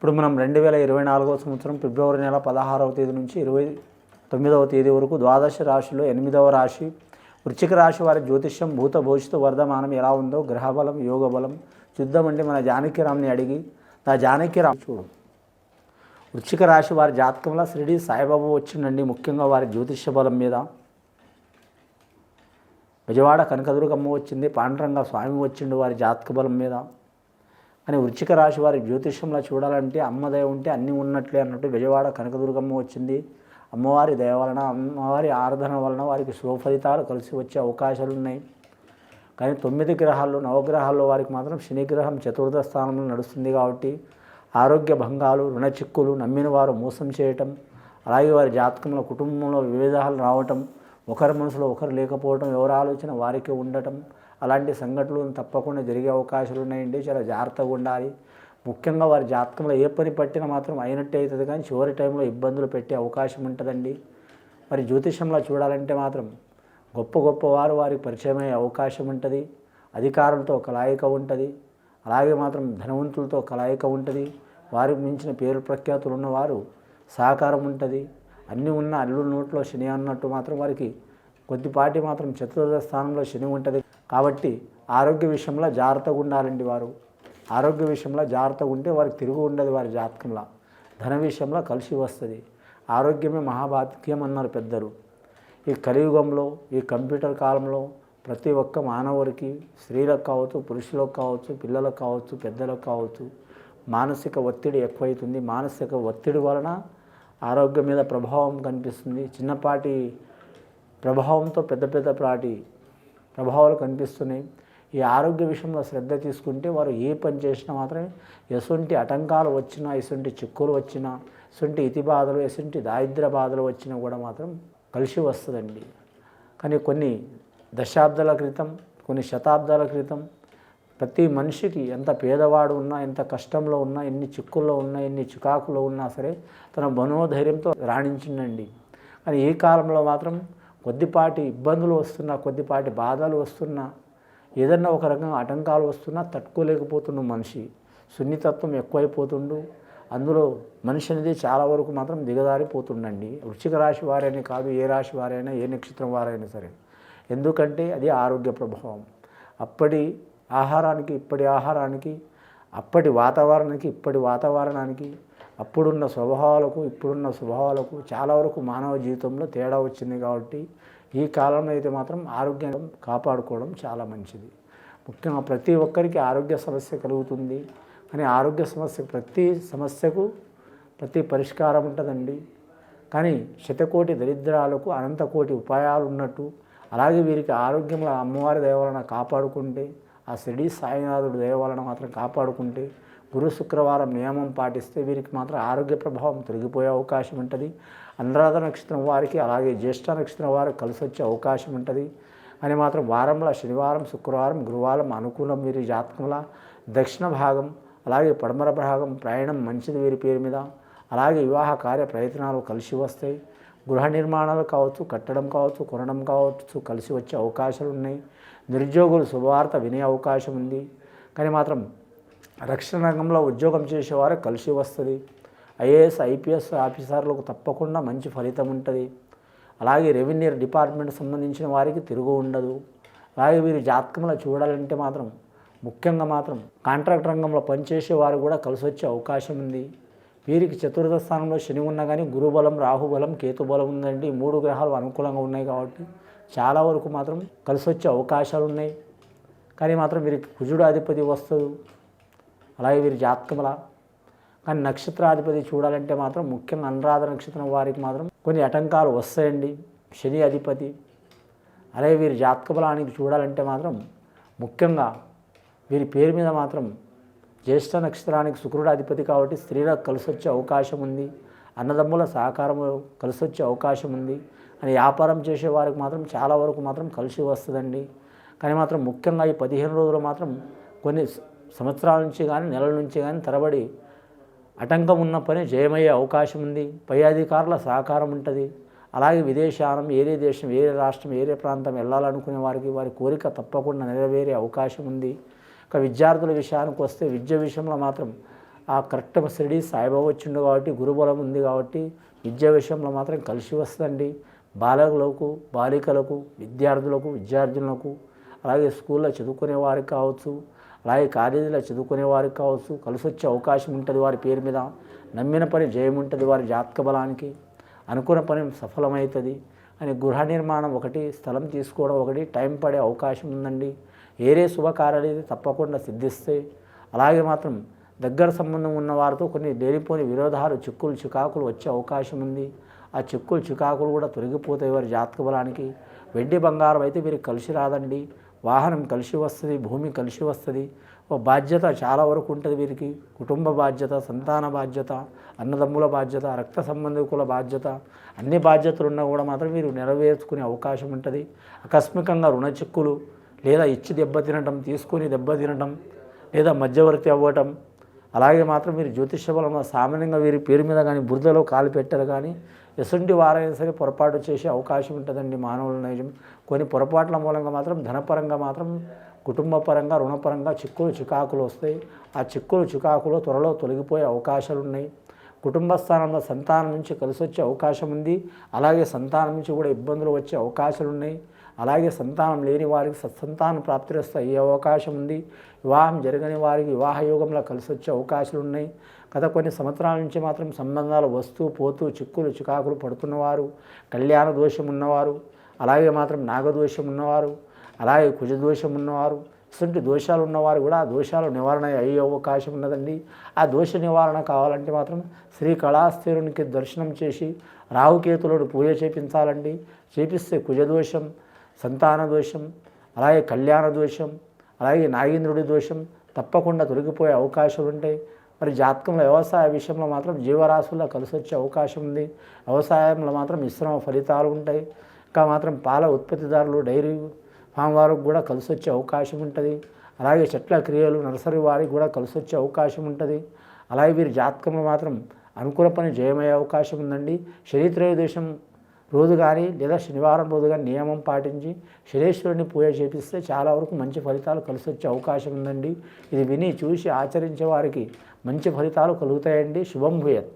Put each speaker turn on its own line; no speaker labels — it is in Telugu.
ఇప్పుడు మనం రెండు వేల ఇరవై నాలుగవ సంవత్సరం ఫిబ్రవరి నెల పదహారవ తేదీ నుంచి ఇరవై తొమ్మిదవ తేదీ వరకు ద్వాదశ రాశిలో ఎనిమిదవ రాశి వృశ్చిక రాశి వారి జ్యోతిష్యం భూత భవిష్యత్తు వర్ధమానం ఎలా ఉందో గ్రహబలం యోగ బలం చూద్దామంటే మన జానకిరామ్ని అడిగి నా జానకిరామ్ చూడు. వృశ్చిక రాశి వారి జాతకంలో షిరిడి సాయిబాబు వచ్చిండండి ముఖ్యంగా వారి జ్యోతిష్య బలం మీద. విజయవాడ కనకదుర్గమ్మ వచ్చింది పాండురంగ స్వామి వచ్చిండు వారి జాతక బలం మీద. కానీ వృచ్చిక రాశి వారి జ్యోతిష్యంలో చూడాలంటే అమ్మదయ ఉంటే అన్నీ ఉన్నట్లే అన్నట్టు విజయవాడ కనకదుర్గమ్మ వచ్చింది. అమ్మవారి దయ వలన అమ్మవారి ఆరాధన వలన వారికి శుభఫలితాలు కలిసి వచ్చే అవకాశాలు ఉన్నాయి. కానీ తొమ్మిది గ్రహాల్లో నవగ్రహాల్లో వారికి మాత్రం శనిగ్రహం చతుర్థ స్థానంలో నడుస్తుంది కాబట్టి ఆరోగ్య భంగాలు రుణ చిక్కులు నమ్మిన వారు మోసం చేయటం అలాగే వారి జాతకంలో కుటుంబంలో విభేదాలు రావటం ఒకరి మనసులో ఒకరు లేకపోవటం ఎవరి ఆలోచన వారికి ఉండటం అలాంటి సంఘటనలు తప్పకుండా జరిగే అవకాశాలు ఉన్నాయండి. చాలా జాగ్రత్తగా ఉండాలి. ముఖ్యంగా వారి జాతకంలో ఏ పని పట్టినా మాత్రం అయినట్టే అవుతుంది కానీ చివరి టైంలో ఇబ్బందులు పెట్టే అవకాశం ఉంటుందండి. మరి జ్యోతిషంలో చూడాలంటే మాత్రం గొప్ప గొప్ప వారు వారికి పరిచయం అయ్యే అవకాశం ఉంటుంది. అధికారులతో కలాయిక ఉంటుంది. అలాగే మాత్రం ధనవంతులతో కలాయిక ఉంటుంది. వారికి మించిన పేరు ప్రఖ్యాతులు ఉన్నవారు సహకారం ఉంటుంది. అన్నీ ఉన్న అల్లుడు నోట్లో శని అన్నట్టు మాత్రం వారికి కొద్దిపాటి మాత్రం చతుర్థ స్థానంలో శని ఉంటుంది. కాబట్టి ఆరోగ్య విషయంలో జాగ్రత్తగా ఉండాలండి వారు. ఆరోగ్య విషయంలో జాగ్రత్తగా ఉంటే వారికి తిరుగు ఉండదు వారి జాతకంలో. ధన విషయంలో కలిసి వస్తుంది. ఆరోగ్యమే మహాభాగ్యం అన్నారు పెద్దలు. ఈ కలియుగంలో ఈ కంప్యూటర్ కాలంలో ప్రతి ఒక్క మానవుడికి స్త్రీలకు కావచ్చు పురుషులకు కావచ్చు పిల్లలకు కావచ్చు పెద్దలకు కావచ్చు మానసిక ఒత్తిడి ఎక్కువైతుంది. మానసిక ఒత్తిడి వలన ఆరోగ్యం మీద ప్రభావం కనిపిస్తుంది. చిన్నపాటి ప్రభావంతో పెద్ద పెద్ద పాటి ప్రభావాలు కనిపిస్తున్నాయి. ఈ ఆరోగ్య విషయంలో శ్రద్ధ తీసుకుంటే వారు ఏ పని చేసినా మాత్రమే ఎసుంటి ఆటంకాలు వచ్చినా ఎసుంటి చిక్కులు వచ్చినా ఎసుంటి ఇతి బాధలు ఎసుంటి దారిద్ర బాధలు వచ్చినా కూడా మాత్రం కలిసి వస్తుందండి. కానీ కొన్ని దశాబ్దాల క్రితం కొన్ని శతాబ్దాల క్రితం ప్రతి మనిషికి ఎంత పేదవాడు ఉన్నా ఎంత కష్టంలో ఉన్నా ఎన్ని చిక్కుల్లో ఉన్నా ఎన్ని చికాకులో ఉన్నా సరే తన మనోధైర్యంతో రాణించిండండి కానీ ఈ కాలంలో మాత్రం కొద్దిపాటి ఇబ్బందులు వస్తున్నా కొద్దిపాటి బాధలు వస్తున్నా ఏదన్నా ఒక రకంగా ఆటంకాలు వస్తున్నా తట్టుకోలేకపోతుండు మనిషి. సున్నితత్వం ఎక్కువైపోతుండు. అందులో మనిషి అనేది చాలా వరకు మాత్రం దిగదారిపోతుండండి వృశ్చిక రాశి వారైనా కాదు ఏ రాశి వారైనా ఏ నక్షత్రం వారైనా సరే. ఎందుకంటే అది ఆరోగ్య ప్రభావం. అప్పటి ఆహారానికి ఇప్పటి ఆహారానికి అప్పటి వాతావరణానికి ఇప్పటి వాతావరణానికి అప్పుడున్న స్వభావాలకు ఇప్పుడున్న స్వభావాలకు చాలా వరకు మానవ జీవితంలో తేడా వచ్చింది కాబట్టి ఈ కాలంలో అయితే మాత్రం ఆరోగ్యం కాపాడుకోవడం చాలా మంచిది. ముఖ్యంగా ప్రతి ఒక్కరికి ఆరోగ్య సమస్య కలుగుతుంది. కానీ ఆరోగ్య సమస్య ప్రతి సమస్యకు ప్రతి పరిష్కారం ఉంటుందండి. కానీ శతకోటి దరిద్రాలకు అనంతకోటి ఉపాయాలు ఉన్నట్టు అలాగే వీరికి ఆరోగ్యంలో అమ్మవారి దయవలన కాపాడుకుంటే ఆ షిరిడి సాయినాథుడు దయవలన మాత్రం కాపాడుకుంటే గురు శుక్రవారం నియమం పాటిస్తే వీరికి మాత్రం ఆరోగ్య ప్రభావం తొలగిపోయే అవకాశం ఉంటుంది. అనురాధ నక్షత్రం వారికి అలాగే జ్యేష్ఠ నక్షత్రం వారికి కలిసి వచ్చే అవకాశం ఉంటుంది. అని మాత్రం వారంలో శనివారం శుక్రవారం గురువారం అనుకూలం వీరి జాతకంలో. దక్షిణ భాగం అలాగే పడమర భాగం ప్రయాణం మంచిది వీరి పేరు మీద. అలాగే వివాహ కార్య ప్రయత్నాలు కలిసి వస్తాయి. గృహ నిర్మాణాలు కావచ్చు కట్టడం కావచ్చు కొనడం కావచ్చు కలిసి వచ్చే అవకాశాలు ఉన్నాయి. నిరుద్యోగులు శుభవార్త వినే అవకాశం ఉంది. కానీ మాత్రం రక్షణ రంగంలో ఉద్యోగం చేసేవారు కలిసి వస్తుంది. ఐఏఎస్ ఐపీఎస్ ఆఫీసర్లకు తప్పకుండా మంచి ఫలితం ఉంటుంది. అలాగే రెవెన్యూ డిపార్ట్మెంట్ సంబంధించిన వారికి తిరుగు ఉండదు. అలాగే వీరి జాతకంలో చూడాలంటే మాత్రం ముఖ్యంగా మాత్రం కాంట్రాక్ట్ రంగంలో పనిచేసే వారు కూడా కలిసి వచ్చే అవకాశం ఉంది. వీరికి చతుర్థ స్థానంలో శని ఉన్నా కానీ గురుబలం రాహుబలం కేతుబలం ఉందండి. మూడు గ్రహాలు అనుకూలంగా ఉన్నాయి కాబట్టి చాలా వరకు మాత్రం కలిసి వచ్చే అవకాశాలు ఉన్నాయి. కానీ మాత్రం వీరికి కుజుడు అధిపతి వస్తుంది. అలాగే వీరి జాతకముల. కానీ నక్షత్రాధిపతి చూడాలంటే మాత్రం ముఖ్యంగా అనురాధ నక్షత్రం వారికి మాత్రం కొన్ని ఆటంకాలు వస్తాయండి. శని అధిపతి. అలాగే వీరి జాతక బలానికి చూడాలంటే మాత్రం ముఖ్యంగా వీరి పేరు మీద మాత్రం జ్యేష్ఠ నక్షత్రానికి శుక్రుడు అధిపతి కాబట్టి స్త్రీలకు కలిసి వచ్చే అవకాశం ఉంది. అన్నదమ్ముల సహకారం కలిసి వచ్చే అవకాశం ఉంది. అని వ్యాపారం చేసే వారికి మాత్రం చాలా వరకు మాత్రం కలిసి వస్తుందండి. కానీ మాత్రం ముఖ్యంగా ఈ పదిహేను రోజులు మాత్రం కొన్ని సంవత్సరాల నుంచి కానీ నెలల నుంచి కానీ తరబడి ఆటంకం ఉన్న పని జయమయ్యే అవకాశం ఉంది. పై అధికారుల సహకారం ఉంటుంది. అలాగే విదేశానం ఏరే దేశం ఏరే రాష్ట్రం ఏరే ప్రాంతం వెళ్ళాలనుకునే వారికి వారి కోరిక తప్పకుండా నెరవేరే అవకాశం ఉంది. ఇక విద్యార్థుల విషయానికి వస్తే విద్య విషయంలో మాత్రం ఆ కరెక్ట్ స్టడీ సాయిబాబా వచ్చిండు కాబట్టి గురుబలం ఉంది కాబట్టి విద్యా విషయంలో మాత్రం కలిసి వస్తుందండి బాలకులకు బాలికలకు విద్యార్థులకు విద్యార్థులకు అలాగే స్కూల్లో చదువుకునే వారికి కావచ్చు అలాగే కాలేజీలో చదువుకునే వారికి కావచ్చు కలిసి వచ్చే అవకాశం ఉంటుంది వారి పేరు మీద. నమ్మిన పని జయం ఉంటుంది వారి జాతక బలానికి. అనుకున్న పని సఫలమవుతుంది. అని గృహ నిర్మాణం ఒకటి స్థలం తీసుకోవడం ఒకటి టైం పడే అవకాశం ఉందండి. ఏరే శుభకార్యాలు అయితే తప్పకుండా సిద్ధిస్తాయి అలాగే మాత్రం దగ్గర సంబంధం ఉన్న వారితో కొన్ని లేనిపోని విరోధాలు చిక్కులు చికాకులు వచ్చే అవకాశం ఉంది. ఆ చిక్కులు చికాకులు కూడా తొలగిపోతాయి వారి జాతక బలానికి. వెండి బంగారం అయితే వీరికి కలిసి రాదండి. వాహనం కలిసి వస్తుంది భూమి కలిసి వస్తుంది. ఓ బాధ్యత చాలా వరకు ఉంటుంది వీరికి. కుటుంబ బాధ్యత సంతాన బాధ్యత అన్నదమ్ముల బాధ్యత రక్త సంబంధికుల బాధ్యత అన్ని బాధ్యతలు ఉన్నా కూడా మాత్రం మీరు నెరవేర్చుకునే అవకాశం ఉంటుంది. ఆకస్మికంగా రుణ చిక్కులు లేదా ఇచ్చి దెబ్బ తినటం తీసుకొని దెబ్బ తినటం లేదా మధ్యవర్తి అవ్వటం అలాగే మాత్రం మీరు జ్యోతిష బలంలో సామాన్యంగా వీరి పేరు మీద కానీ బురదలో కాలు పెట్టారు కానీ ఎసుంటి వారైనా సరే పొరపాటు చేసే అవకాశం ఉంటుందండి మానవుల నైజం. కొన్ని పొరపాట్ల మూలంగా మాత్రం ధనపరంగా మాత్రం కుటుంబపరంగా రుణపరంగా చిక్కులు చికాకులు వస్తాయి. ఆ చిక్కులు చికాకులు త్వరలో తొలగిపోయే అవకాశాలు ఉన్నాయి. కుటుంబ స్థానంలో సంతానం నుంచి కలిసి వచ్చే అవకాశం ఉంది. అలాగే సంతానం నుంచి కూడా ఇబ్బందులు వచ్చే అవకాశాలు ఉన్నాయి. అలాగే సంతానం లేని వారికి సత్సంతాన ప్రాప్తిరస్తు అయ్యే అవకాశం ఉంది. వివాహం జరగని వారికి వివాహ యోగంలో కలిసి వచ్చే అవకాశాలు ఉన్నాయి. గత కొన్ని సంవత్సరాల నుంచి మాత్రం సంబంధాలు వస్తూ పోతూ చిక్కులు చికాకులు పడుతున్నవారు కళ్యాణ దోషం ఉన్నవారు అలాగే మాత్రం నాగదోషం ఉన్నవారు అలాగే కుజదోషం ఉన్నవారు ఇటువంటి దోషాలు ఉన్నవారు కూడా ఆ దోషాలు నివారణ అయ్యే అవకాశం ఉన్నదండి. ఆ దోష నివారణ కావాలంటే మాత్రం శ్రీ కళాస్థిరునికి దర్శనం చేసి రాహుకేతులను పూజ చేపించాలండి. చేపిస్తే కుజదోషం సంతాన దోషం అలాగే కళ్యాణ దోషం అలాగే నాగేంద్రుడి దోషం తప్పకుండా తొలగిపోయే అవకాశాలు ఉంటాయి. మరి జాతకంలో వ్యవసాయ విషయంలో మాత్రం జీవరాశుల్లో కలిసి వచ్చే అవకాశం ఉంది. వ్యవసాయంలో మాత్రం మిశ్రమ ఫలితాలు ఉంటాయి. ఇంకా మాత్రం పాల ఉత్పత్తిదారులు డైరీ ఫామ్ వారికి కూడా కలిసి వచ్చే అవకాశం ఉంటుంది. అలాగే చెట్ల క్రియలు నర్సరీ వారికి కూడా కలిసి వచ్చే అవకాశం ఉంటుంది. అలాగే వీరి జాతకంలో మాత్రం అనుకూల పని జయమయ్యే అవకాశం ఉందండి. శనిత్రయోదశం రోజు కానీ లేదా శనివారం రోజు కానీ నియమం పాటించి శనేశ్వరుని పూజ చేపిస్తే చాలా వరకు మంచి ఫలితాలు కలిసి వచ్చే అవకాశం ఉందండి. ఇది విని చూసి ఆచరించే వారికి మంచి ఫలితాలు కలుగుతాయండి. శుభం భూయత్.